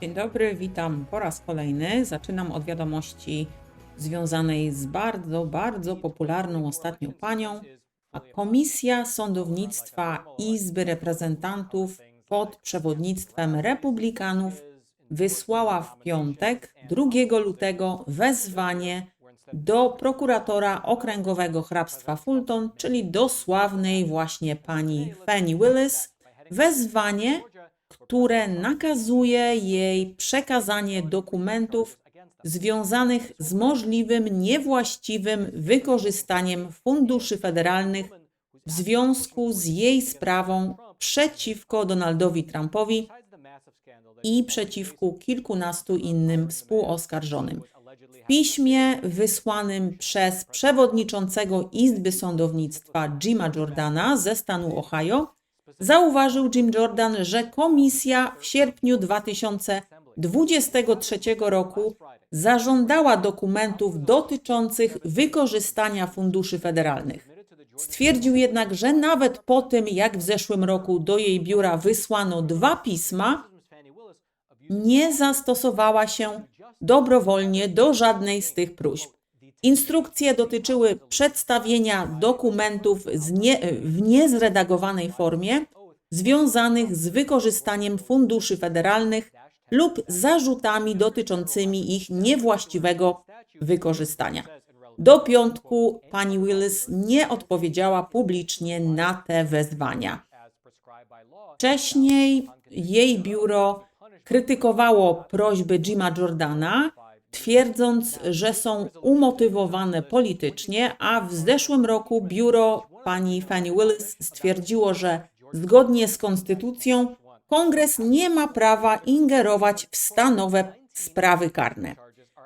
Dzień dobry, witam po raz kolejny. Zaczynam od wiadomości związanej z bardzo, bardzo popularną ostatnio panią. A Komisja Sądownictwa Izby Reprezentantów pod przewodnictwem Republikanów wysłała w piątek, 2 lutego, wezwanie do prokuratora okręgowego hrabstwa Fulton, czyli do sławnej właśnie pani Fanny Willis, wezwanie, które nakazuje jej przekazanie dokumentów związanych z możliwym niewłaściwym wykorzystaniem funduszy federalnych w związku z jej sprawą przeciwko Donaldowi Trumpowi i przeciwko kilkunastu innym współoskarżonym. W piśmie wysłanym przez przewodniczącego Izby Sądownictwa Jima Jordana ze stanu Ohio zauważył Jim Jordan, że komisja w sierpniu 2023 roku zażądała dokumentów dotyczących wykorzystania funduszy federalnych. Stwierdził jednak, że nawet po tym, jak w zeszłym roku do jej biura wysłano dwa pisma, nie zastosowała się dobrowolnie do żadnej z tych próśb. Instrukcje dotyczyły przedstawienia dokumentów nie, w niezredagowanej formie związanych z wykorzystaniem funduszy federalnych lub zarzutami dotyczącymi ich niewłaściwego wykorzystania. Do piątku pani Willis nie odpowiedziała publicznie na te wezwania. Wcześniej jej biuro krytykowało prośby Jima Jordana, twierdząc, że są umotywowane politycznie, a w zeszłym roku biuro pani Fanny Willis stwierdziło, że zgodnie z konstytucją kongres nie ma prawa ingerować w stanowe sprawy karne.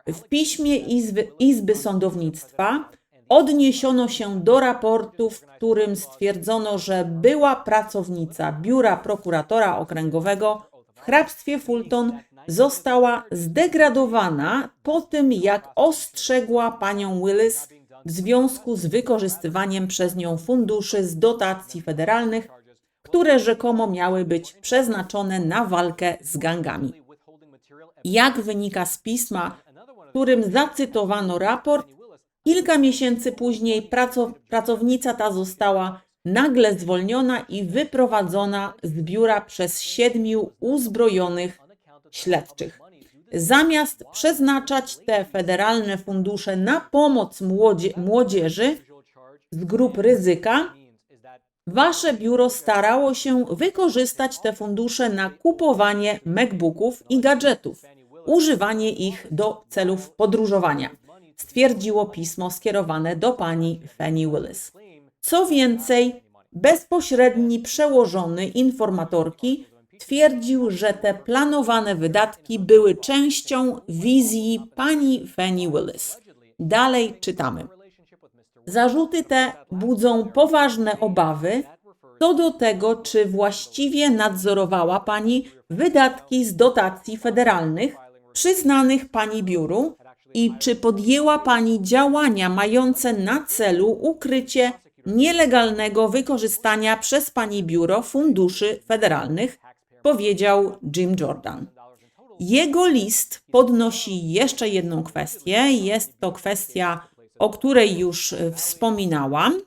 W piśmie Izby, Izby Sądownictwa odniesiono się do raportu, w którym stwierdzono, że była pracownica biura prokuratora okręgowego w hrabstwie Fulton została zdegradowana po tym, jak ostrzegła panią Willis w związku z wykorzystywaniem przez nią funduszy z dotacji federalnych, które rzekomo miały być przeznaczone na walkę z gangami. Jak wynika z pisma, w którym zacytowano raport, kilka miesięcy później praco pracownica ta została nagle zwolniona i wyprowadzona z biura przez siedmiu uzbrojonych śledczych. Zamiast przeznaczać te federalne fundusze na pomoc młodzie młodzieży z grup ryzyka, wasze biuro starało się wykorzystać te fundusze na kupowanie MacBooków i gadżetów, używanie ich do celów podróżowania, stwierdziło pismo skierowane do pani Fanny Willis. Co więcej, bezpośredni przełożony informatorki twierdził, że te planowane wydatki były częścią wizji pani Fanny Willis. Dalej czytamy. Zarzuty te budzą poważne obawy co do tego, czy właściwie nadzorowała pani wydatki z dotacji federalnych przyznanych pani biuru i czy podjęła pani działania mające na celu ukrycie nielegalnego wykorzystania przez pani biuro funduszy federalnych, powiedział Jim Jordan. Jego list podnosi jeszcze jedną kwestię. Jest to kwestia, o której już wspominałam.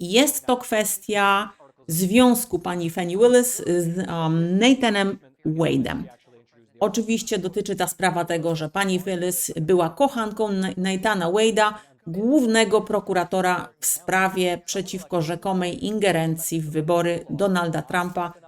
Jest to kwestia związku pani Fanny Willis z um, Nathanem Wade'em. Oczywiście dotyczy ta sprawa tego, że pani Willis była kochanką Nathana Wade'a, głównego prokuratora w sprawie przeciwko rzekomej ingerencji w wybory Donalda Trumpa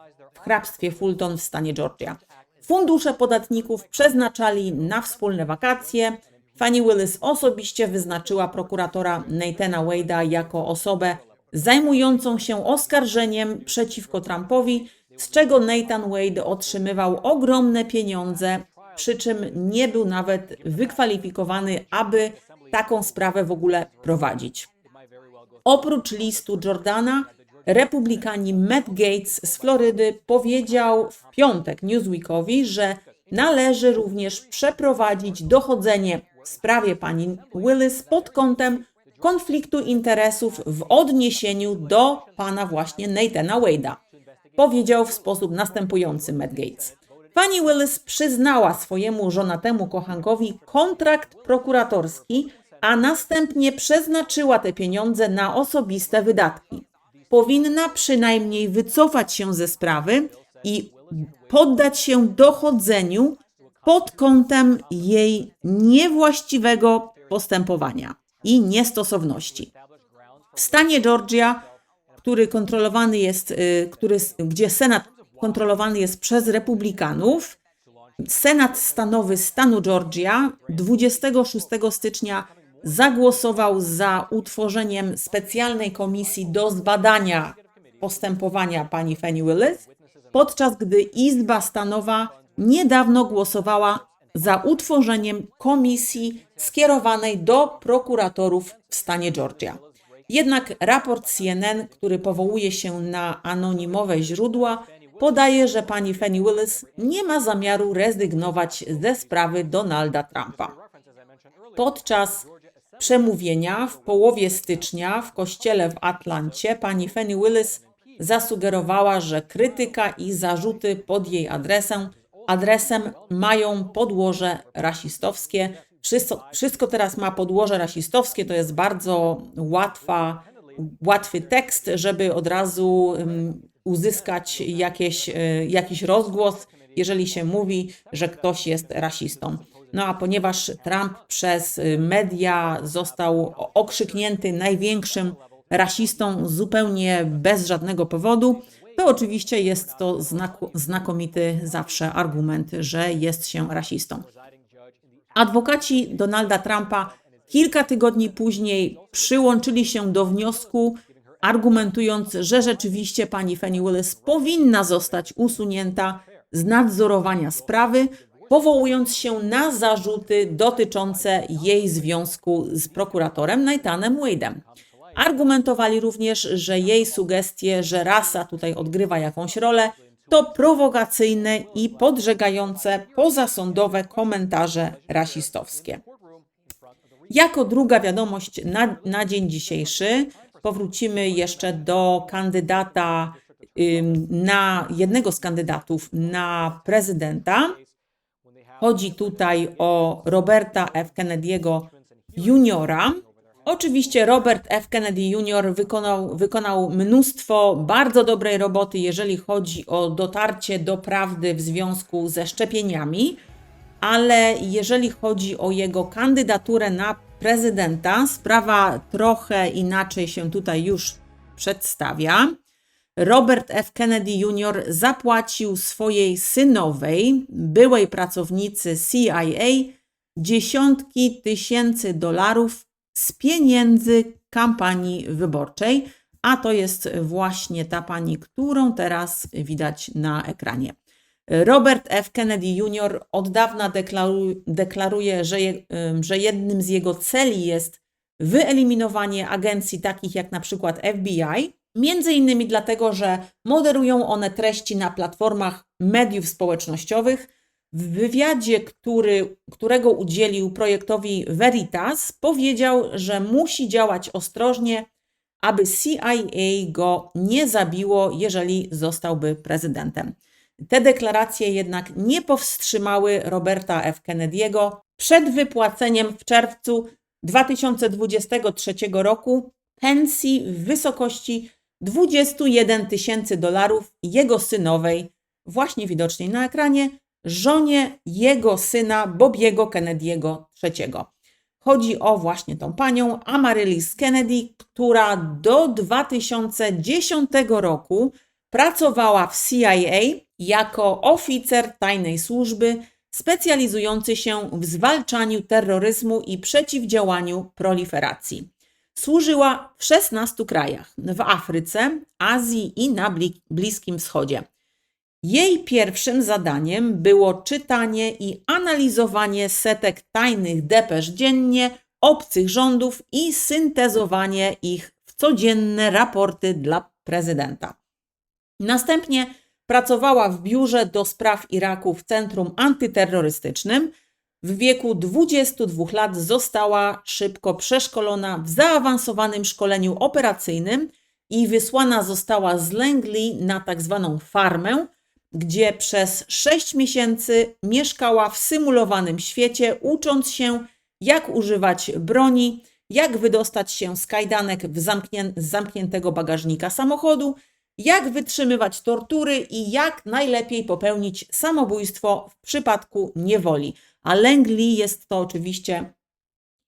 hrabstwie Fulton w stanie Georgia. Fundusze podatników przeznaczali na wspólne wakacje. Fanny Willis osobiście wyznaczyła prokuratora Nathana Wade'a jako osobę zajmującą się oskarżeniem przeciwko Trumpowi, z czego Nathan Wade otrzymywał ogromne pieniądze, przy czym nie był nawet wykwalifikowany, aby taką sprawę w ogóle prowadzić. Oprócz listu Jordana, republikani Matt Gates z Florydy powiedział w piątek Newsweekowi, że należy również przeprowadzić dochodzenie w sprawie pani Willis pod kątem konfliktu interesów w odniesieniu do pana właśnie Nathana Wade'a. Powiedział w sposób następujący Matt Gates. Pani Willis przyznała swojemu żonatemu kochankowi kontrakt prokuratorski, a następnie przeznaczyła te pieniądze na osobiste wydatki. Powinna przynajmniej wycofać się ze sprawy i poddać się dochodzeniu pod kątem jej niewłaściwego postępowania i niestosowności. W stanie Georgia, który kontrolowany jest, y, który, gdzie Senat kontrolowany jest przez Republikanów, Senat Stanowy stanu Georgia 26 stycznia zagłosował za utworzeniem specjalnej komisji do zbadania postępowania pani Fannie Willis, podczas gdy Izba Stanowa niedawno głosowała za utworzeniem komisji skierowanej do prokuratorów w stanie Georgia. Jednak raport CNN, który powołuje się na anonimowe źródła, podaje, że pani Fannie Willis nie ma zamiaru rezygnować ze sprawy Donalda Trumpa. Podczas przemówienia w połowie stycznia w kościele w Atlancie pani Fannie Willis zasugerowała, że krytyka i zarzuty pod jej adresem, adresem mają podłoże rasistowskie. Wszystko, wszystko teraz ma podłoże rasistowskie, to jest bardzo łatwa, łatwy tekst, żeby od razu um, uzyskać jakieś, y, jakiś rozgłos, jeżeli się mówi, że ktoś jest rasistą. No a ponieważ Trump przez y, media został okrzyknięty największym rasistą zupełnie bez żadnego powodu, to oczywiście jest to znakomity zawsze argument, że jest się rasistą. Adwokaci Donalda Trumpa kilka tygodni później przyłączyli się do wniosku, argumentując, że rzeczywiście pani Fannie Willis powinna zostać usunięta z nadzorowania sprawy, powołując się na zarzuty dotyczące jej związku z prokuratorem Nathanem Wade'em. Argumentowali również, że jej sugestie, że rasa tutaj odgrywa jakąś rolę, to prowokacyjne i podżegające pozasądowe komentarze rasistowskie. Jako druga wiadomość na, na dzień dzisiejszy powrócimy jeszcze do kandydata, na jednego z kandydatów na prezydenta. Chodzi tutaj o Roberta F. Kennedy'ego juniora. Oczywiście Robert F. Kennedy Jr. Wykonał, wykonał mnóstwo bardzo dobrej roboty, jeżeli chodzi o dotarcie do prawdy w związku ze szczepieniami, ale jeżeli chodzi o jego kandydaturę na prezydenta, sprawa trochę inaczej się tutaj już przedstawia. Robert F. Kennedy Jr. zapłacił swojej synowej, byłej pracownicy CIA, dziesiątki tysięcy dolarów z pieniędzy kampanii wyborczej, a to jest właśnie ta pani, którą teraz widać na ekranie. Robert F. Kennedy Jr. od dawna deklaruje, że, je, że jednym z jego celi jest wyeliminowanie agencji takich jak na przykład FBI, między innymi dlatego, że moderują one treści na platformach mediów społecznościowych. W wywiadzie, który, którego udzielił projektowi Veritas, powiedział, że musi działać ostrożnie, aby CIA go nie zabiło, jeżeli zostałby prezydentem. Te deklaracje jednak nie powstrzymały Roberta F. Kennedy'ego przed wypłaceniem w czerwcu 2023 roku pensji w wysokości 21 tysięcy dolarów jego synowej, właśnie widocznej na ekranie, żonie jego syna Bobiego Kennedy'ego III. Chodzi o właśnie tą panią Amaryllis Kennedy, która do 2010 roku pracowała w CIA jako oficer tajnej służby specjalizujący się w zwalczaniu terroryzmu i przeciwdziałaniu proliferacji. Służyła w 16 krajach w Afryce, Azji i na Bliskim Wschodzie. Jej pierwszym zadaniem było czytanie i analizowanie setek tajnych depesz dziennie obcych rządów i syntezowanie ich w codzienne raporty dla prezydenta. Następnie pracowała w biurze do spraw Iraku w Centrum Antyterrorystycznym. W wieku 22 lat została szybko przeszkolona w zaawansowanym szkoleniu operacyjnym i wysłana została z Langley na tak zwaną farmę, gdzie przez 6 miesięcy mieszkała w symulowanym świecie, ucząc się, jak używać broni, jak wydostać się z kajdanek w zamknię- z zamkniętego bagażnika samochodu, jak wytrzymywać tortury i jak najlepiej popełnić samobójstwo w przypadku niewoli. A Langley jest to oczywiście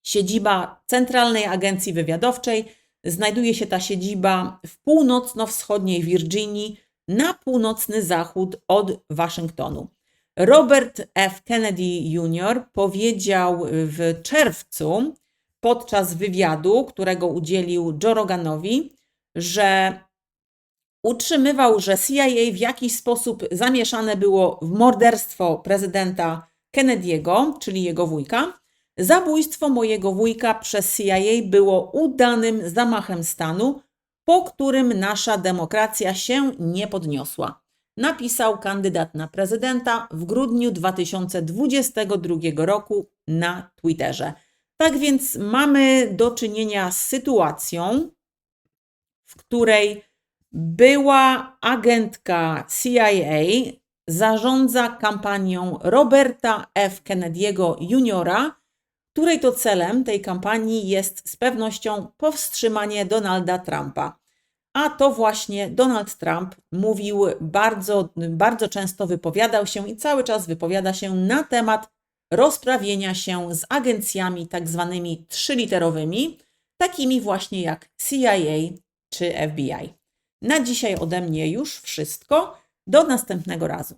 siedziba Centralnej Agencji Wywiadowczej. Znajduje się ta siedziba w północno-wschodniej Virginii, na północny zachód od Waszyngtonu. Robert F. Kennedy Jr. powiedział w czerwcu podczas wywiadu, którego udzielił Joe Roganowi, że utrzymywał, że CIA w jakiś sposób zamieszane było w morderstwo prezydenta Kennedy'ego, czyli jego wujka. Zabójstwo mojego wujka przez CIA było udanym zamachem stanu, po którym nasza demokracja się nie podniosła. Napisał kandydat na prezydenta w grudniu 2022 roku na Twitterze. Tak więc mamy do czynienia z sytuacją, w której była agentka CIA zarządza kampanią Roberta F. Kennedy'ego Jr., której to celem tej kampanii jest z pewnością powstrzymanie Donalda Trumpa. A to właśnie Donald Trump mówił bardzo, bardzo często wypowiadał się i cały czas wypowiada się na temat rozprawienia się z agencjami tak zwanymi trzyliterowymi, takimi właśnie jak CIA czy FBI. Na dzisiaj ode mnie już wszystko. Do następnego razu.